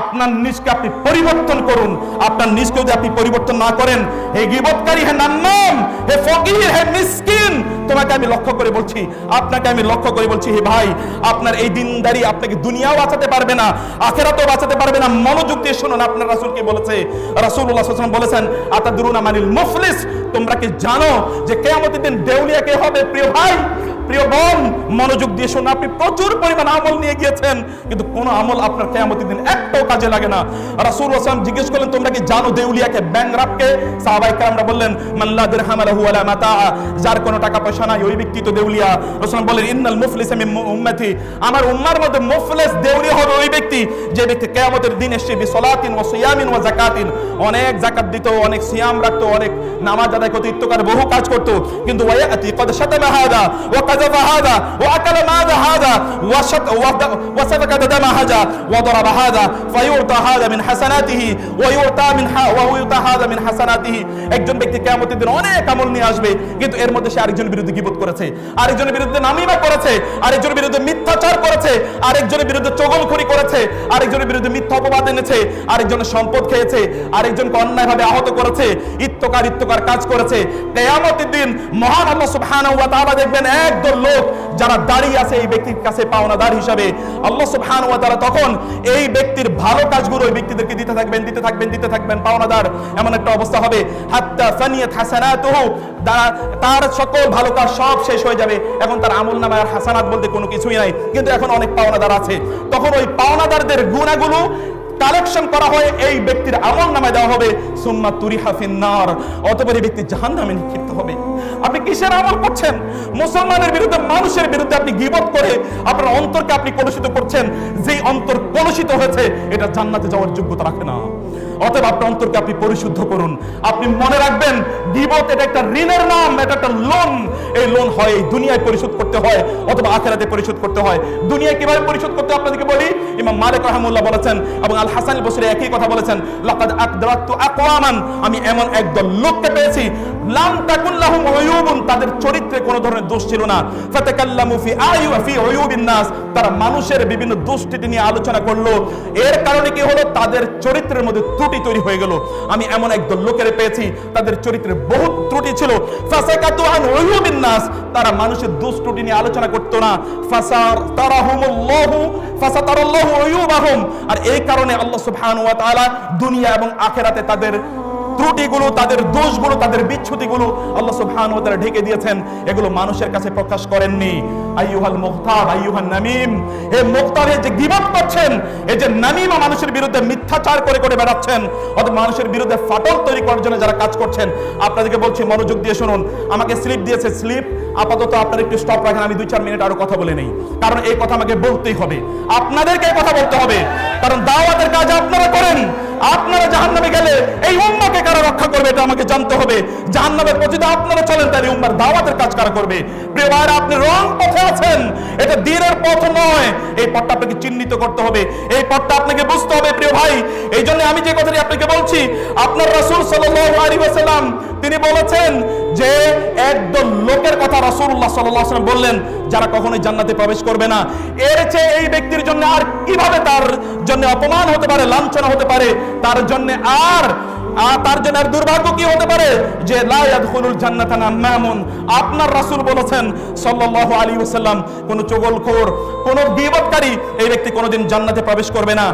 আপনার নিজকে আপনি পরিবর্তন করুন। আপনার নিজকে যদি আপনি পরিবর্তন না করেন, হে গিবতকারী হে নান্নাম, হে ফকির, হে মিসকিন, তোমাকে আমি লক্ষ্য করে বলছি, আপনাকে আমি লক্ষ্য করে বলছি, হে ভাই, আপনার এই দিনদারি আপনাকে দুনিয়াও বাঁচাতে পারবে না, আখেরাতেও বাঁচাতে পারবে না। মনোযোগ দিয়ে শুনুন, আপনার রাসূল কি বলেছে আলাইহি ওয়াসাল্লাম বলেছেন, আতাদরুনা মানিল মুফলিস, তোমরা কি জানো যে কিয়ামতের দিন দেউলিয়া কে হবে? প্রিয় ভাই প্রিয় বোন, মনোযোগ দিয়ে শুনুন আপনি প্রচুর পরিমাণ আমল নিয়ে গিয়েছেন, কিন্তু কোন আমল আপনার কেয়ামতের দিন একটাও কাজে লাগে না। রাসূল ওয়াসাল্লাম জিজ্ঞেস করলেন, তোমরা কি জানো দেউলিয়াকে ব্যাংরাপকে সাহাবায়ে কেরামরা বললেন মাল্লা দিরহাম লাহু ওয়ালা মাতা যার কোনো টাকা পয়সা নাই, ওই ব্যক্তি তো দেউলিয়া। রাসূল বলেন ইন্নাল মুফলিস মিন উম্মতি আমার উম্মার মধ্যে মুফলিস দেউলিয়া হবে ওই ব্যক্তি, যে ব্যক্তি কিয়ামতের দিন এসে বিসলাতিন ওয়া সিয়ামিন ওয়া যাকাতিন, অনেক যাকাত দিত, অনেক সিয়াম রাখতো, অনেক নামাজ আদায় করতো ইত্তকার বহু কাজ করতো। কিন্তু ওয়ায়াতি কদ শাতামা হাদা, ওয়া হাদা ওয়া শাত ওয়া সাফাকা দামা হাদা ওয়া দারাবা হাদা ফায়ুতা হাদা মিন হাসানাতিহি ওয়া ইউতা মিন ওয়া ইউতা হাদা মিন হাসানাতিহি একজন ব্যক্তি কিয়ামতের দিন অনেক আমল নিয়ে আসবে, কিন্তু এর মধ্যে সে আরেকজনের বিরুদ্ধে গীবত করেছে, আরেকজনের বিরুদ্ধে নামিমা করেছে, আরেকজনের বিরুদ্ধে মিথ্যাচার করেছে, আরেকজনের বিরুদ্ধে চগলখড়ি করেছে, আরেকজনের বিরুদ্ধে মিথ্যা অপবাদ এনেছে আরেকজনের সম্পদ খেয়েছে, আরেকজনকে অন্যায়ভাবে আহত করেছে, ইত্যকার ইত্যকার কাজ করেছে। কেয়ামতের দিন মহান আল্লাহ সুবহানাহু ওয়া তাআলা দেখবেন একদল লোক যারা দাঁড়িয়ে আছে এই ব্যক্তির কাছে পাওনাদার হিসাবে। আল্লাহ সুবহানাহু ওয়া তাআলা তখন এই ব্যক্তির ভালো কাজগুলো ওই ব্যক্তিদেরকে দিতে থাকবেন দিতে থাকবেন দিতে থাকবেন, পাওনাদার এমন একটা অবস্থা হবে। হাত্তা ফানিয়াত হাসানাতুহু তার সকল ভালো কাজ সব শেষ হয়ে যাবে। এখন তার আমল নামায় আর হাসানাত বলতে কোনো কিছুই নাই। কিন্তু এখন অনেক পাওনাদার আছে। তখন ওই পাওনাদারদের গুণাগুলো কালেকশন করা হয় এই ব্যক্তির আমল নামায় দেওয়া হবে। সুম্মা তুরি হাফিন্নার অতপর এই ব্যক্তি জাহান নামে নিক্ষিপ্ত হবে। আপনি কিসের আমল করছেন? মুসলমানের বিরুদ্ধে, মানুষের বিরুদ্ধে আপনি গিবত করে আপনার অন্তরকে আপনি কলুষিত করছেন। যেই অন্তর কলুষিত হয়েছে, এটা জান্নাতে যাওয়ার যোগ্যতা রাখে না। অতএব আপনার অন্তরকে আপনি পরিশুদ্ধ করুন। আপনি মনে রাখবেন গিবত এটা একটা ঋণের নাম, এটা একটা লোন এই লোন হয়, এই দুনিয়ায় পরিশোধ করতে হয়, অথবা আখেরাতে পরিশোধ করতে হয়। দুনিয়ায় কীভাবে পরিশোধ করতে আপনাদেরকে বলি? ইমাম মালিক রহমুল্লাহ বলেছেন এবং আল হাসান বসরি একই কথা বলেছেন, লাকাদ আকদারাতু আকওয়ামান। আমি এমন একদল লোককে পেয়েছি, লাম তাকুন লাহুম উয়ুবুন, তাদের চরিত্রে কোনো ধরনের দোষ ছিল না। ফাতাকাল্লামু ফি আয়ু ফি উয়ুবিন নাস। তারা মানুষের বিভিন্ন দোষটি নিয়ে আলোচনা করল। এর কারণে কি হলো? তাদের চরিত্রের মধ্যে ত্রুটি তৈরি হয়ে গেল। আমি এমন একদল লোকের পেয়েছি, তাদের চরিত্রে বহু ত্রুটি ছিল। তারা মানুষের দোষ ত্রুটি নিয়ে আলোচনা করত না। আর এই কারণে আল্লাহ সুবহানাহু দুনিয়া এবং আখেরাতে তাদের ত্রুটিগুলো, তাদের দোষগুলো, তাদের বিচ্ছুতিগুলো আল্লাহ সুবহানাহু ওয়া তাআলা ঢেকে দিয়েছেন। এগুলো মানুষের কাছে প্রকাশ করেননি। আইয়ুহাল মুখতাব আইয়ুহান নামিম। এই যে করছেন এই যে নামিমা মানুষের বিরুদ্ধে মিথ্যাচার করে করে বেড়াচ্ছেন, অথবা মানুষের বিরুদ্ধে ফাটল তৈরি করার জন্য যারা কাজ করছেন, আপনাদেরকে বলছি, মনোযোগ দিয়ে শুনুন। আমাকে স্লিপ দিয়েছে স্লিপ। আপাতত আপনারা একটু স্টপ রাখেন, আমি দুই চার মিনিট আরও কথা বলে নেই। কারণ এই কথা আমাকে বলতেই হবে। আপনাদেরকে কথা বলতে হবে। কারণ দাওয়াতের কাজ আপনারা করেন। আপনারা জাহান্নামে গেলে এই রক্ষা করবে, এটা আমাকে জানতে হবে। জাহান্নামের যদি আপনারা চলেন, তাহলে উম্মার দাওয়াতের কাজ কারা করবে? প্রিয় ভাইরা, আপনি রং পথে আছেন। এটা দিনের পথ নয়। এই পথটা আপনাকে চিহ্নিত করতে হবে। এই পথটা আপনাকে বুঝতে হবে, প্রিয় ভাই। এই জন্য আমি যে কথাটি আপনাকে বলছি, আপনার রাসূল সাল্লাল্লাহু আলাইহি ওয়াসাল্লাম, তিনি বলেছেন যে, একদল লোকের কথা রাসূলুল্লাহ সাল্লাল্লাহু আলাইহি ওয়াসাল্লাম বললেন, যারা কখনোই জান্নাতে প্রবেশ করবে না। এর চেয়ে এই ব্যক্তির জন্য আর কীভাবে তার জন্য অপমান হতে পারে, লাঞ্ছনা হতে পারে, তার জন্য আর আর তার জন্য আর দুর্ভাগ্য কি হতে পারে? যে লা জান্নাতানা মামুন। আপনার রাসূল বলেছেন সাল্লাল্লাহু আলাইহি ওয়াসাল্লাম, কোন চগলখোর, কোন গীবতকারী এই ব্যক্তি কোনোদিন জান্নাতে প্রবেশ করবে না।